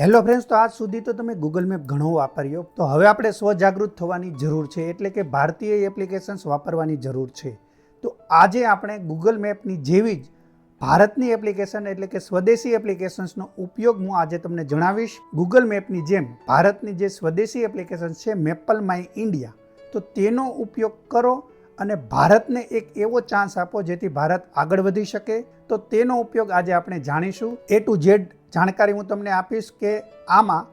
Hello friends તો આજ સુધી તો તમે ગૂગલ મેપ ઘણો વાપર્યો. તો હવે આપણે સ્વજાગૃત થવાની જરૂર છે, એટલે કે ભારતીય એપ્લિકેશન્સ વાપરવાની જરૂર છે. તો આજે આપણે ગૂગલ મેપની જેવી જ ભારતની એપ્લિકેશન એટલે કે સ્વદેશી એપ્લિકેશન્સનો ઉપયોગ હું આજે તમને જણાવીશ. ગૂગલ મેપની જેમ ભારતની જે સ્વદેશી એપ્લિકેશન છે મેપલ માય ઇન્ડિયા તો તેનો ઉપયોગ કરો અને ભારતને એક એવો ચાન્સ આપો જેથી ભારત આગળ વધી શકે. તો તેનો ઉપયોગ આજે આપણે જાણીશું. એ ટુ ઝેડ જાણકારી હું તમને આપીશ કે આમાં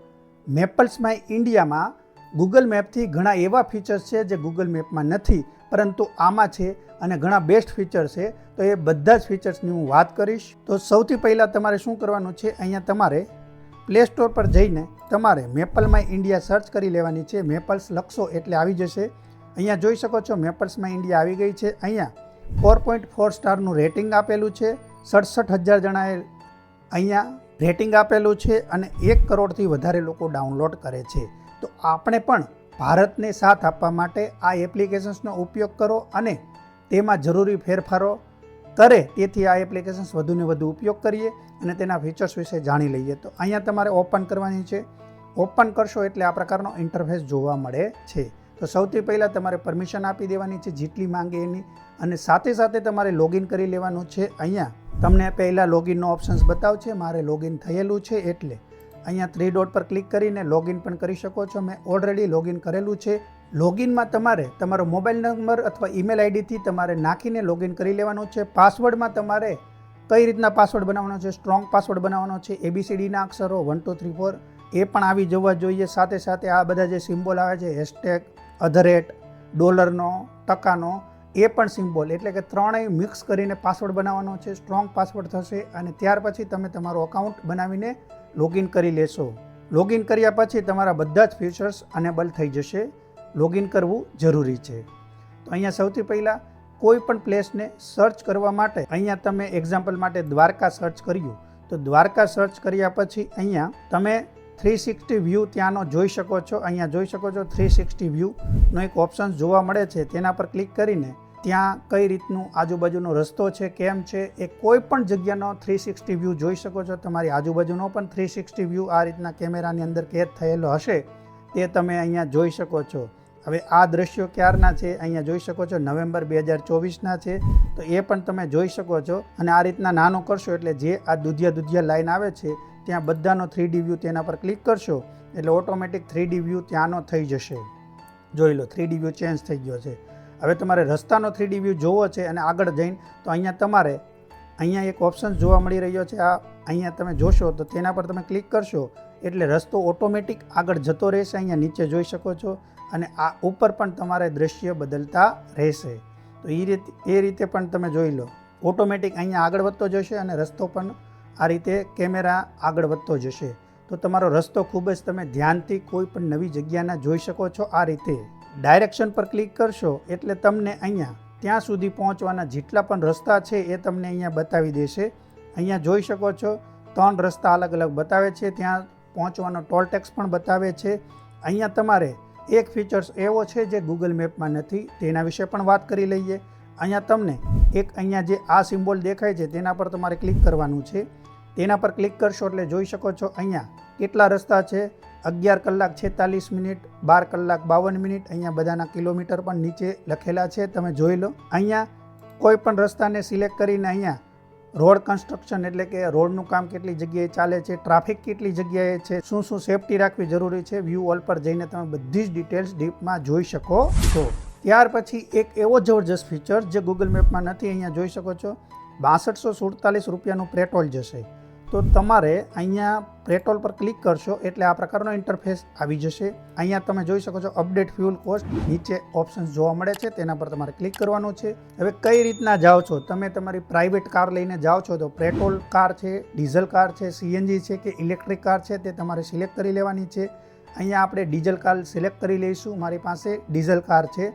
મેપલ્સ માય ઇન્ડિયામાં ગૂગલ મેપથી ઘણા એવા ફીચર્સ છે જે ગૂગલ મેપમાં નથી, પરંતુ આમાં છે અને ઘણા બેસ્ટ ફીચર છે. તો એ બધા જ ફીચર્સની હું વાત કરીશ. તો સૌથી પહેલાં તમારે શું કરવાનું છે? અહીંયા તમારે પ્લે સ્ટોર પર જઈને તમારે મેપલ માય ઇન્ડિયા સર્ચ કરી લેવાની છે. મેપલ્સ લખશો એટલે આવી જશે. અહીંયા જોઈ શકો છો મેપર્સમાં ઇન્ડિયા આવી ગઈ છે. અહીંયા ફોર પોઈન્ટ ફોર સ્ટારનું રેટિંગ આપેલું છે. સડસઠ હજાર જણાએ અહીંયા રેટિંગ આપેલું છે અને એક કરોડથી વધારે લોકો ડાઉનલોડ કરે છે. તો આપણે પણ ભારતને સાથ આપવા માટે આ એપ્લિકેશન્સનો ઉપયોગ કરો અને તેમાં જરૂરી ફેરફારો કરે તેથી આ એપ્લિકેશન્સ વધુને વધુ ઉપયોગ કરીએ અને તેના ફીચર્સ વિશે જાણી લઈએ. તો અહીંયા તમારે ઓપન કરવાની છે. ઓપન કરશો એટલે આ પ્રકારનો ઇન્ટરફેસ જોવા મળે છે. તો સૌથી પહેલાં તમારે પરમિશન આપી દેવાની છે જેટલી માંગે એની. અને સાથે સાથે તમારે લોગિન કરી લેવાનું છે. અહીંયા તમને પહેલાં લોગિનનો ઓપ્શન્સ બતાવશે. મારે લોગિન થયેલું છે એટલે અહીંયા થ્રી ડોટ પર ક્લિક કરીને લોગિન પણ કરી શકો છો. મેં ઓલરેડી લોગિન કરેલું છે. લોગિનમાં તમારે તમારો મોબાઈલ નંબર અથવા ઈમેલ આઈડીથી તમારે નાખીને લોગિન કરી લેવાનું છે. પાસવર્ડમાં તમારે કઈ રીતના પાસવર્ડ બનાવવાનો છે? સ્ટ્રોંગ પાસવર્ડ બનાવવાનો છે. એબીસીડીના અક્ષરો વન ટુ થ્રી ફોર એ પણ આવી જવા જોઈએ. સાથે સાથે આ બધા જે સિમ્બોલ આવે છે હેશટેગ અધરેટ ડોલરનો, ટકાનો, એ પણ સિમ્બોલ. એટલે કે ત્રણેય મિક્સ કરીને પાસવર્ડ બનાવવાનો છે, સ્ટ્રોંગ પાસવર્ડ થશે અને ત્યાર પછી તમે તમારું અકાઉન્ટ બનાવીને લોગિન કરી લેશો. લોગિન કર્યા પછી તમારા બધા જ ફીચર્સ અનેબલ થઈ જશે. લોગિન કરવું જરૂરી છે. તો અહીંયા સૌથી પહેલાં કોઈ પણ પ્લેસને સર્ચ કરવા માટે અહીંયા તમે એક્ઝામ્પલ માટે દ્વારકા સર્ચ કર્યું. તો દ્વારકા સર્ચ કર્યા પછી અહીંયા તમે થ્રી સિક્સટી વ્યૂ ત્યાંનો જોઈ શકો છો, અહીંયા જોઈ શકો છો થ્રી સિક્સટી વ્યૂનો એક ઓપ્શન જોવા મળે છે, તેના પર ક્લિક કરીને ત્યાં કઈ રીતનું આજુબાજુનો રસ્તો છે, કેમ છે, એ કોઈ પણ જગ્યાનો થ્રી સિક્સટી વ્યૂ જોઈ શકો છો. તમારી આજુબાજુનો પણ થ્રી સિક્સટી વ્યૂ આ રીતના કેમેરાની અંદર કેદ થયેલો હશે, તે તમે અહીંયા જોઈ શકો છો. હવે આ દ્રશ્યો ક્યારના છે, અહીંયા જોઈ શકો છો, નવેમ્બર બે હજાર ચોવીસના છે, તો એ પણ તમે જોઈ શકો છો. અને આ રીતના નાનો કરશો એટલે જે આ દુધિયા દુધિયા લાઈન આવે છે ત્યાં બધાનો થ્રી ડી વ્યૂ તેના પર ક્લિક કરશો, એટલે ઓટોમેટિક થ્રી ડી વ્યૂ ત્યાંનો થઈ જશે. જોઈ લો થ્રી ડી વ્યૂ ચેન્જ થઈ ગયો છે. હવે તમારે રસ્તાનો થ્રી ડી વ્યૂ જોવો છે અને આગળ જઈને, તો અહીંયા તમારે, અહીંયા એક ઓપ્શન જોવા મળી રહ્યો છે, આ અહીંયા તમે જોશો, તો તેના પર તમે ક્લિક કરશો, એટલે રસ્તો ઓટોમેટિક આગળ જતો રહેશે, અહીંયા નીચે જોઈ શકો છો, અને આ ઉપર પણ તમારે દ્રશ્ય બદલતા રહેશે. તો એ રીતે એ રીતે પણ તમે જોઈ લો. ઓટોમેટિક અહીંયા આગળ વધતો જશે અને રસ્તો પણ આ રીતે કેમેરા આગળ વધતો જશે. તો તમારો રસ્તો ખૂબ જ તમે ધ્યાનથી કોઈ પણ નવી જગ્યાના જોઈ શકો છો. આ રીતે ડાયરેક્શન પર ક્લિક કરશો એટલે તમને અહીંયા ત્યાં સુધી પહોંચવાના જેટલા પણ રસ્તા છે એ તમને અહીંયા બતાવી દેશે. અહીંયા જોઈ શકો છો, ત્રણ રસ્તા અલગ અલગ બતાવે છે. ત્યાં પહોંચવાનો ટોલ ટેક્સ પણ બતાવે છે. અહીંયા તમારે એક ફીચર્સ એવો છે જે ગૂગલ મેપમાં નથી, તેના વિશે પણ વાત કરી લઈએ. અહીંયા તમને એક અહીંયા જે આ સિમ્બોલ દેખાય છે, તેના પર તમારે ક્લિક કરવાનું છે. તેના પર ક્લિક કરશો એટલે જોઈ શકો છો અહીંયા કેટલા રસ્તા છે. અગિયાર કલાક છેતાલીસ મિનિટ, બાર કલાક બાવન મિનિટ, અહીંયા બધાના કિલોમીટર પણ નીચે લખેલા છે, તમે જોઈ લો. અહીંયા કોઈ પણ રસ્તાને સિલેક્ટ કરીને અહીંયા રોડ કન્સ્ટ્રક્શન એટલે કે રોડનું કામ કેટલી જગ્યાએ ચાલે છે, ટ્રાફિક કેટલી જગ્યાએ છે, શું શું સેફટી રાખવી જરૂરી છે, વ્યૂ ઓલ પર જઈને તમે બધી જ ડિટેલ્સ ડીપમાં જોઈ શકો છો. ત્યાર પછી એક એવો જબરજસ્ત ફીચર જે ગૂગલ મેપમાં નથી, અહીંયા જોઈ શકો છો. બાસઠસો સુડતાલીસ રૂપિયાનું પેટ્રોલ જશે. તો તમારે અહીંયા પેટ્રોલ પર ક્લિક કરશો એટલે આ પ્રકારનો ઇન્ટરફેસ આવી જશે. અહીંયા તમે જોઈ શકો છો અપડેટ ફ્યુલ કોસ્ટ નીચે ઓપ્શન્સ જોવા મળે છે, તેના પર તમારે ક્લિક કરવાનું છે. હવે કઈ રીતના જાઓ છો? તમે તમારી પ્રાઇવેટ કાર લઈને જાઓ છો તો પેટ્રોલ કાર છે ડીઝલ કાર છે સીએનજી છે કે ઇલેક્ટ્રિક કાર છે તે તમારે સિલેક્ટ કરી લેવાની છે. અહીંયા આપણે ડીઝલ કાર સિલેક્ટ કરી લઈશું. મારી પાસે ડીઝલ કાર છે.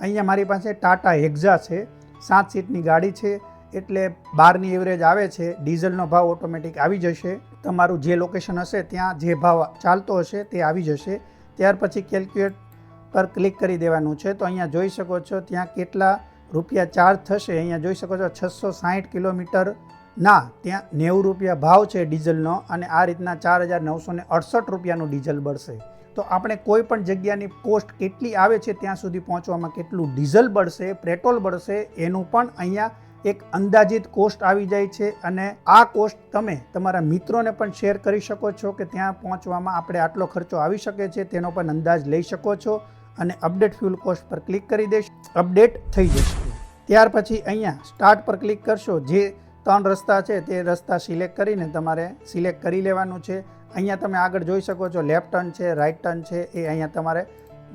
અહીંયા મારી પાસે ટાટા હેક્ઝા છે. સાત સીટની ગાડી છે. એટલે બારની એવરેજ આવે છે ડીઝલનો ભાવ ઓટોમેટિક આવી જશે. તમારું જે લોકેશન હશે, ત્યાં જે ભાવ ચાલતો હશે, તે આવી જશે. ત્યાર પછી કેલ્ક્યુલેટ પર ક્લિક કરી દેવાનું છે. તો અહીંયા જોઈ શકો છો, ત્યાં કેટલા રૂપિયા ચાર્જ થશે. અહીંયા જોઈ શકો છો, છસો સાહીઠ કિલોમીટર ના, ત્યાં નેવું રૂપિયા ભાવ છે ડીઝલનો અને આ રીતના ચાર હજાર નવસો ને અડસઠ રૂપિયાનું ડીઝલ બળશે. તો આપણે કોઈ પણ જગ્યાની કોસ્ટ કેટલી આવે છે, ત્યાં સુધી પહોંચવામાં કેટલું ડીઝલ બળશે પેટ્રોલ બળશે, એનું પણ અહીંયા એક અંદાજિત કોસ્ટ આવી જાય છે અને આ કોસ્ટ તમે તમારા મિત્રોને પણ શેર કરી શકો છો કે ત્યાં પહોંચવામાં આપણે આટલો ખર્ચો આવી શકે છે, તેનો પણ અંદાજ લઈ શકો છો અને અપડેટ ફ્યુલ કોસ્ટ પર ક્લિક કરી દેશો. અપડેટ થઈ જશે. ત્યાર પછી અહીંયા સ્ટાર્ટ પર ક્લિક કરશો. જે ત્રણ રસ્તા છે તે રસ્તા સિલેક્ટ કરીને તમારે સિલેક્ટ કરી લેવાનું છે. અહીંયા તમે આગળ જોઈ શકો છો, લેફ્ટ ટર્ન છે, રાઇટ ટર્ન છે, એ અહીંયા તમારે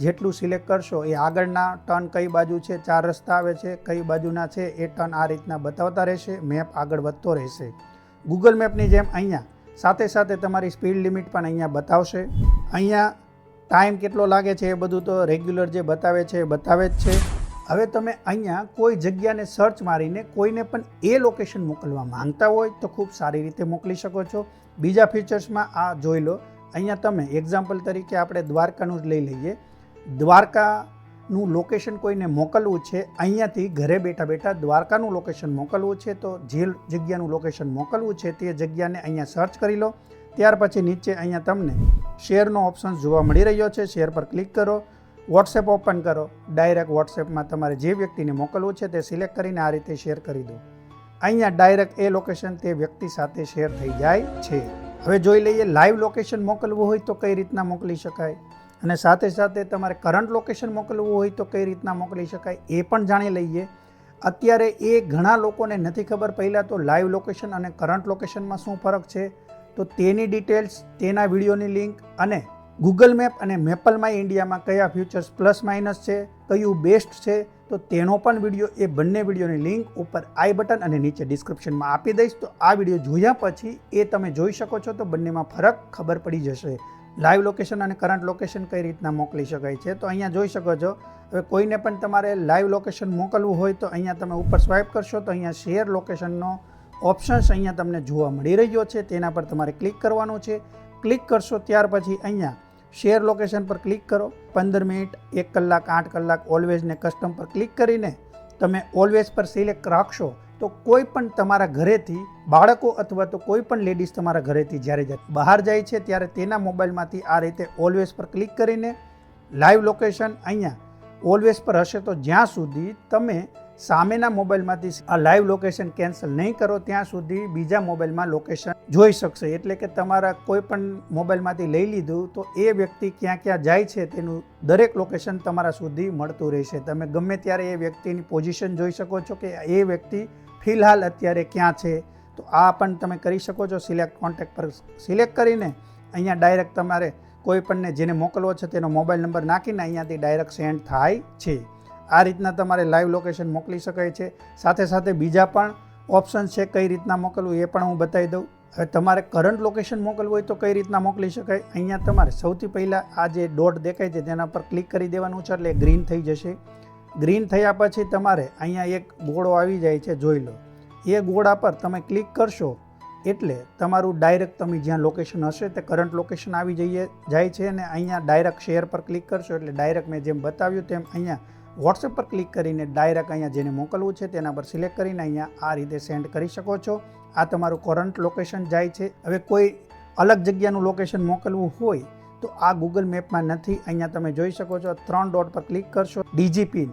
જેટલું સિલેક્ટ કરશો એ આગળના ટર્ન કઈ બાજુ છે, ચાર રસ્તા આવે છે, કઈ બાજુના છે, એ ટર્ન આ રીતના બતાવતા રહેશે મેપ આગળ વધતો રહેશે. ગૂગલ મેપની જેમ અહીંયા, સાથે સાથે તમારી સ્પીડ લિમિટ પણ અહીંયા બતાવશે. અહીંયા ટાઈમ કેટલો લાગે છે એ બધું તો રેગ્યુલર જે બતાવે છે એ બતાવે જ છે. હવે તમે અહીંયા કોઈ જગ્યાને સર્ચ મારીને કોઈને પણ એ લોકેશન મોકલવા માંગતા હોય તો ખૂબ સારી રીતે મોકલી શકો છો. બીજા ફીચર્સમાં આ જોઈ લો. અહીંયા તમે એક્ઝામ્પલ તરીકે આપણે દ્વારકાનું જ લઈ લઈએ. દ્વારકાનું લોકેશન કોઈને મોકલવું છે, અહીંયાથી ઘરે બેઠા બેઠા દ્વારકાનું લોકેશન મોકલવું છે, તો જે જગ્યાનું લોકેશન મોકલવું છે, તે જગ્યાને અહીંયા સર્ચ કરી લો. ત્યાર પછી નીચે અહીંયા તમને શેરનો ઓપ્શન જોવા મળી રહ્યો છે. શેર પર ક્લિક કરો વોટ્સએપ ઓપન કરો. ડાયરેક્ટ વોટ્સએપમાં તમારે જે વ્યક્તિને મોકલવું છે તે સિલેક્ટ કરીને આ રીતે શેર કરી દો. અહીંયા ડાયરેક્ટ એ લોકેશન તે વ્યક્તિ સાથે શેર થઈ જાય છે. હવે જોઈ લઈએ લાઈવ લોકેશન મોકલવું હોય તો કઈ રીતના મોકલી શકાય? અને સાથે સાથે તમારે કરંટ લોકેશન મોકલવું હોય તો કઈ રીતના મોકલી શકાય એ પણ જાણી લઈએ. અત્યારે એ ઘણા લોકોને નથી ખબર પહેલાં તો લાઈવ લોકેશન અને કરંટ લોકેશનમાં શું ફરક છે. તો તેની ડિટેલ્સ તેના વિડીયોની લિંક અને ગૂગલ મેપ અને મેપલ માય ઇન્ડિયામાં કયા ફ્યુચર્સ પ્લસ માઇનસ છે, કયું બેસ્ટ છે, તો તેનો પણ વીડિયો એ બંને વિડીયોની લિંક ઉપર આઈ બટન અને નીચે ડિસ્ક્રિપ્શનમાં આપી દઈશ. તો આ વીડિયો જોયા પછી એ તમે જોઈ શકો છો તો બંનેમાં ફરક ખબર પડી જશે. લાઈવ લોકેશન અને કરંટ લોકેશન કઈ રીતના મોકલી શકાય છે? તો અહીંયા જોઈ શકો છો. હવે કોઈને પણ તમારે લાઈવ લોકેશન મોકલવું હોય તો અહીંયા તમે ઉપર સ્વાઇપ કરશો તો અહીંયા શેર લોકેશનનો ઓપ્શન્સ અહીંયા તમને જોવા મળી રહ્યો છે. તેના પર તમારે ક્લિક કરવાનું છે. ક્લિક કરશો ત્યાર પછી અહીંયા શેર લોકેશન પર ક્લિક કરો. પંદર મિનિટ, એક કલાક, આઠ કલાક ઓલવેઝને કસ્ટમ પર ક્લિક કરીને તમે ઓલવેઝ પર સિલેક્ટ રાખશો તો કોઈ પણ તમારા ઘરેથી બાળકો અથવા તો કોઈ પણ લેડીઝ તમારા ઘરેથી જ્યારે બહાર જાય છે, ત્યારે તેના મોબાઈલમાંથી આ રીતે ઓલવેઝ પર ક્લિક કરીને લાઈવ લોકેશન અહીંયા ઓલવેઝ પર હશે તો જ્યાં સુધી તમે સામેના મોબાઈલમાંથી આ લાઈવ લોકેશન કેન્સલ નહીં કરો, ત્યાં સુધી બીજા મોબાઈલમાં લોકેશન જોઈ શકશે. એટલે કે તમારા કોઈ પણ મોબાઈલમાંથી લઈ લીધું તો એ વ્યક્તિ ક્યાં ક્યાં જાય છે તેનું દરેક લોકેશન તમારા સુધી મળતું રહેશે. તમે ગમે ત્યારે એ વ્યક્તિની પોઝિશન જોઈ શકો છો કે એ વ્યક્તિ ફિલહાલ અત્યારે ક્યાં છે, તો આ પણ તમે કરી શકો છો સિલેક્ટ કોન્ટેક્ટ પર સિલેક્ટ કરીને અહીંયા ડાયરેક્ટ તમારે કોઈ પણને જેને મોકલવો છે તેનો મોબાઈલ નંબર નાખીને અહીંયાથી ડાયરેક્ટ સેન્ડ થાય છે. આ રીતના તમારે લાઈવ લોકેશન મોકલી શકાય છે. સાથે સાથે બીજા પણ ઓપ્શન છે કઈ રીતના મોકલવું એ પણ હું બતાવી દઉં. હવે તમારે કરંટ લોકેશન મોકલવું હોય તો કઈ રીતના મોકલી શકાય? અહીંયા તમારે સૌથી પહેલાં આ જે ડોટ દેખાય છે તેના પર ક્લિક કરી દેવાનું છે એટલે ગ્રીન થઈ જશે. ગ્રીન થયા પછી તમારે અહીંયા એક ગોળો આવી જાય છે, જોઈ લો. એ ગોળા પર તમે ક્લિક કરશો એટલે તમારું ડાયરેક્ટ તમે જ્યાં લોકેશન હશે તે કરંટ લોકેશન આવી જઈએ, જાય છે અને અહીંયા ડાયરેક્ટ શેર પર ક્લિક કરશો એટલે ડાયરેક્ટ મેં જેમ બતાવ્યું તેમ અહીંયા વોટ્સએપ પર ક્લિક કરીને ડાયરેક્ટ અહીંયા જેને મોકલવું છે તેના પર સિલેક્ટ કરીને અહીંયા આ રીતે સેન્ડ કરી શકો છો. આ તમારું કરંટ લોકેશન જાય છે. હવે કોઈ અલગ જગ્યાનું લોકેશન મોકલવું હોય તો આ ગૂગલ મેપમાં નથી. અહીંયા તમે જોઈ શકો છો ત્રણ ડોટ પર ક્લિક કરશો. ડીજી પિન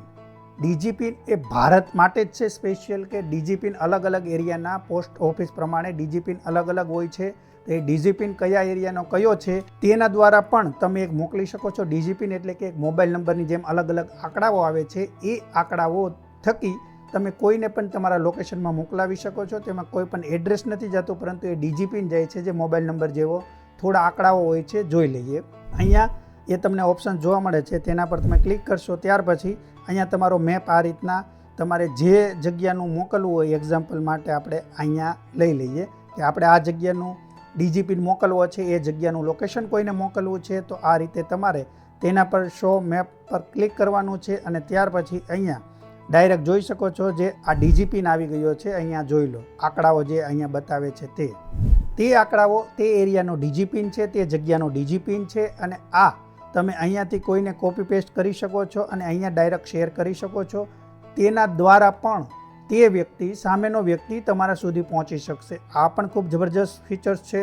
ડીજી પિન એ ભારત માટે જ છે સ્પેશિયલ કે ડીજીપીન અલગ અલગ એરિયાના પોસ્ટ ઓફિસ પ્રમાણે ડીજીપીન અલગ અલગ હોય છે. તો એ ડીજીપીન કયા એરિયાનો કયો છે તેના દ્વારા પણ તમે એક મોકલી શકો છો. ડીજીપીન એટલે કે મોબાઈલ નંબરની જેમ અલગ અલગ આંકડાઓ આવે છે. એ આંકડાઓ થકી તમે કોઈને પણ તમારા લોકેશનમાં મોકલાવી શકો છો. તેમાં કોઈ પણ એડ્રેસ નથી જતું, પરંતુ એ ડીજીપીન જાય છે જે મોબાઈલ નંબર જેવો થોડા આંકડાઓ હોય છે. જોઈ લઈએ. અહીંયા એ તમને ઓપ્શન જોવા મળે છે. તેના પર તમે ક્લિક કરશો ત્યાર પછી અહીંયા તમારો મેપ આ રીતના તમારે જે જગ્યાનું મોકલવું હોય એક્ઝામ્પલ માટે આપણે અહીંયા લઈ લઈએ કે આપણે આ જગ્યાનું ડીજીપીને મોકલવો છે, એ જગ્યાનું લોકેશન કોઈને મોકલવું છે, તો આ રીતે તમારે તેના પર શો મેપ પર ક્લિક કરવાનું છે અને ત્યાર પછી અહીંયા ડાયરેક્ટ જોઈ શકો છો જે આ ડીજીપિન આવી ગયો છે, અહીંયા જોઈ લો. આંકડાઓ જે અહીંયા બતાવે છે તે. તે આંકડાઓ તે એરિયાનો ડીજીપીન છે, તે જગ્યાનો ડીજીપીન છે અને આ તમે અહીંયાથી કોઈને કોપી પેસ્ટ કરી શકો છો અને અહીંયા ડાયરેક્ટ શેર કરી શકો છો. તેના દ્વારા પણ તે વ્યક્તિ, સામેનો વ્યક્તિ તમારા સુધી પહોંચી શકશે. આ પણ ખૂબ જબરજસ્ત ફીચર્સ છે.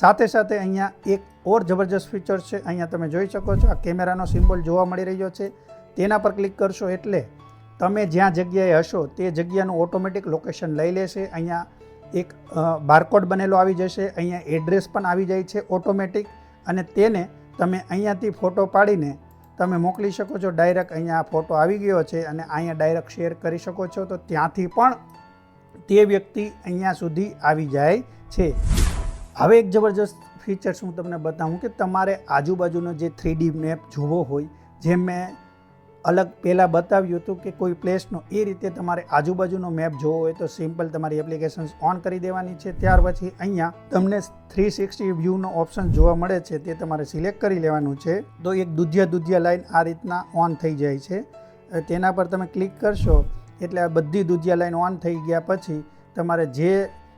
સાથે સાથે અહીંયા એક ઓર જબરજસ્ત ફીચર છે. અહીંયા તમે જોઈ શકો છો, આ કેમેરાનો સિમ્બોલ જોવા મળી રહ્યો છે. તેના પર ક્લિક કરશો એટલે તમે જ્યાં જગ્યાએ હશો તે જગ્યાનું ઓટોમેટિક લોકેશન લઈ લેશે. અહીંયા એક બારકોડ બનેલો આવી જશે. અહીંયા એડ્રેસ પણ આવી જાય છે ઓટોમેટિક અને તેને તમે અહીંયાથી ફોટો પાડીને તમે મોકલી શકો છો. ડાયરેક્ટ અહીંયા ફોટો આવી ગયો છે અને અહીંયા ડાયરેક્ટ શેર કરી શકો છો. તો ત્યાંથી પણ તે વ્યક્તિ અહીંયા સુધી આવી જાય છે. હવે એક જબરજસ્ત ફીચર્સ હું તમને બતાવું કે તમારે આજુબાજુનો જે થ્રીડી મેપ જોવો હોય જેમ મેં અલગ પહેલાં બતાવ્યું હતું કે કોઈ પ્લેસનો એ રીતે તમારે આજુબાજુનો મેપ જોવો હોય તો સિમ્પલ તમારી એપ્લિકેશન્સ ઓન કરી દેવાની છે. ત્યાર પછી અહીંયા તમને થ્રી સિક્સટી વ્યૂનો ઓપ્શન જોવા મળે છે તે તમારે સિલેક્ટ કરી લેવાનું છે. તો એક દુધિયા દુધિયા લાઇન આ રીતના ઓન થઈ જાય છે. તેના પર તમે ક્લિક કરશો એટલે આ બધી દુધિયા લાઈન ઓન થઈ ગયા પછી તમારે જે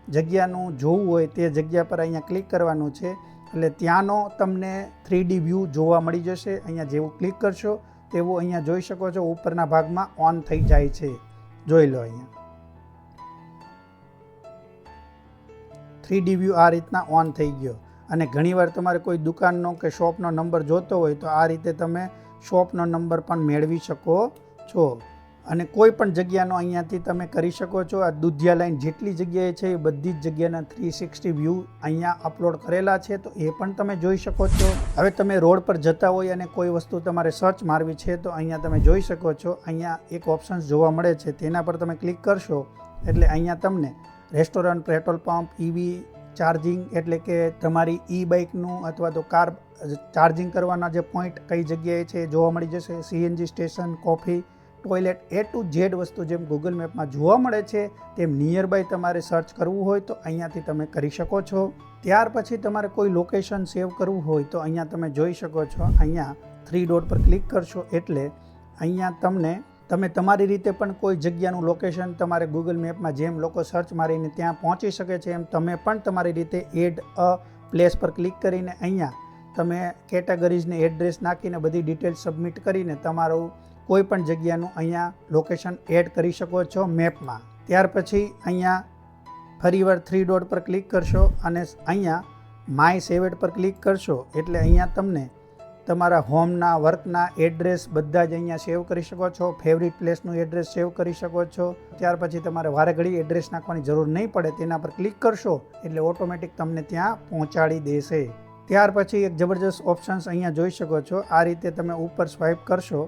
જગ્યાનું જોવું હોય તે જગ્યા પર અહીંયા ક્લિક કરવાનું છે. એટલે ત્યાંનો તમને થ્રીડી વ્યૂ જોવા મળી જશે. અહીંયા જેવું ક્લિક કરશો તેવું અહીંયા જોઈ શકો છો, ઉપરના ભાગમાં ઓન થઈ જાય છે. જોઈ લો અહીંયા. થ્રીડી વ્યૂ આ રીતના ઓન થઈ ગયો. અને ઘણીવાર તમારે કોઈ દુકાનનો કે શોપનો નંબર જોતો હોય તો આ રીતે તમે શોપનો નંબર પણ મેળવી શકો છો. અને કોઈ પણ જગ્યાનો અહીંયાથી તમે કરી શકો છો. આ દુધિયા લાઈન જેટલી જગ્યાએ છે એ બધી જ જગ્યાના થ્રી સિક્સટી વ્યૂ અહીંયા અપલોડ કરેલા છે, તો એ પણ તમે જોઈ શકો છો. હવે તમે રોડ પર જતા હોય અને કોઈ વસ્તુ તમારે સર્ચ મારવી છે, તો અહીંયા તમે જોઈ શકો છો. અહીંયા એક ઓપ્શન્સ જોવા મળે છે, તેના પર તમે ક્લિક કરશો, એટલે અહીંયા તમને restaurant petrol pump EV charging એટલે કે તમારી ઈ બાઇકનું અથવા તો કાર ચાર્જિંગ કરવાના જે પોઈન્ટ કઈ જગ્યાએ છે જોવા મળી જશે. CNG station coffee toilet A to Z વસ્તુ જેમ ગૂગલ મેપમાં જોવા મળે છે, તેમ નિયર બાય તમારે સર્ચ કરવું હોય તો અહીંયાથી તમે કરી શકો છો. ત્યાર પછી તમારે કોઈ લોકેશન સેવ કરવું હોય તો અહીંયા તમે જોઈ શકો છો, અહીંયા થ્રી ડોટ પર ક્લિક કરશો એટલે અહીંયા તમને, તમે તમારી રીતે પણ કોઈ જગ્યાનું લોકેશન તમારે ગૂગલ મેપમાં જેમ લોકો સર્ચ મારીને ત્યાં પહોંચી શકે છે, એમ તમે પણ તમારી રીતે એડ અ પ્લેસ પર ક્લિક કરીને અહીંયા તમે કેટેગરીઝને એડ્રેસ નાખીને બધી ડિટેલ્સ સબમિટ કરીને તમારું કોઈ પણ જગ્યાનું અહીંયા લોકેશન એડ કરી શકો છો મેપમાં ત્યાર પછી અહીંયા ફરીવાર થ્રી ડોટ પર ક્લિક કરશો અને અહીંયા માય સેવેટ પર ક્લિક કરશો એટલે અહીંયા તમને તમારા હોમના વર્કના એડ્રેસ બધા જ અહીંયા સેવ કરી શકો છો ફેવરિટ પ્લેસનું એડ્રેસ સેવ કરી શકો છો. ત્યાર પછી તમારે વારે ઘડી એડ્રેસ નાખવાની જરૂર નહીં પડે તેના પર ક્લિક કરશો એટલે ઓટોમેટિક તમને ત્યાં પહોંચાડી દેશે. ત્યાર પછી એક જબરજસ્ત ઓપ્શન્સ અહીંયા જોઈ શકો છો. આ રીતે તમે ઉપર સ્વાઇપ કરશો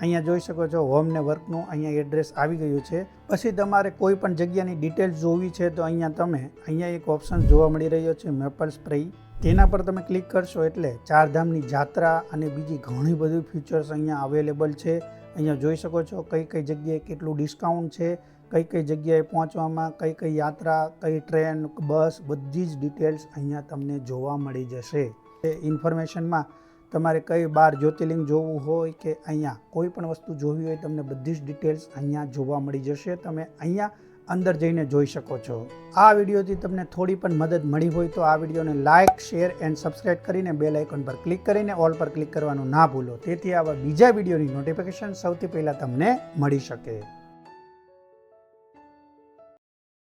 અહીંયા જોઈ શકો છો હોમ ને વર્કનું અહીંયા એડ્રેસ આવી ગયું છે. પછી તમારે કોઈ પણ જગ્યાની ડિટેલ્સ જોવી છે તો અહીંયા તમે, અહીંયા એક ઓપ્શન જોવા મળી રહ્યો છે મેપલ સ્પ્રે તેના પર તમે ક્લિક કરશો એટલે ચારધામની જાત્રા અને બીજી ઘણી બધી ફીચર્સ અહીંયા અવેલેબલ છે. અહીંયા જોઈ શકો છો કઈ કઈ જગ્યાએ કેટલું ડિસ્કાઉન્ટ છે, કઈ કઈ જગ્યાએ પહોંચવામાં, કઈ કઈ યાત્રા, કઈ ટ્રેન બસ બધી જ ડિટેલ્સ અહીંયા તમને જોવા મળી જશે. એ ઇન્ફોર્મેશનમાં તમારે કઈ બાર જ્યોતિર્લિંગ જોવું હોય કે અહીંયા કોઈ પણ વસ્તુ જોવી હોય, તમને બધી જ ડિટેલ્સ અહીંયા જોવા મળી જશે. તમે અહીંયા અંદર જઈને જોઈ શકો છો. આ વિડીયોથી તમને થોડી પણ મદદ મળી હોય તો આ વિડીયોને લાઇક શેર એન્ડ સબસ્ક્રાઇબ કરીને બેલ આઇકોન પર ક્લિક કરીને ઓલ પર ક્લિક કરવાનું ના ભૂલો. તેથી આવા બીજા વિડીયોની નોટિફિકેશન સૌથી પહેલાં તમને મળી શકે.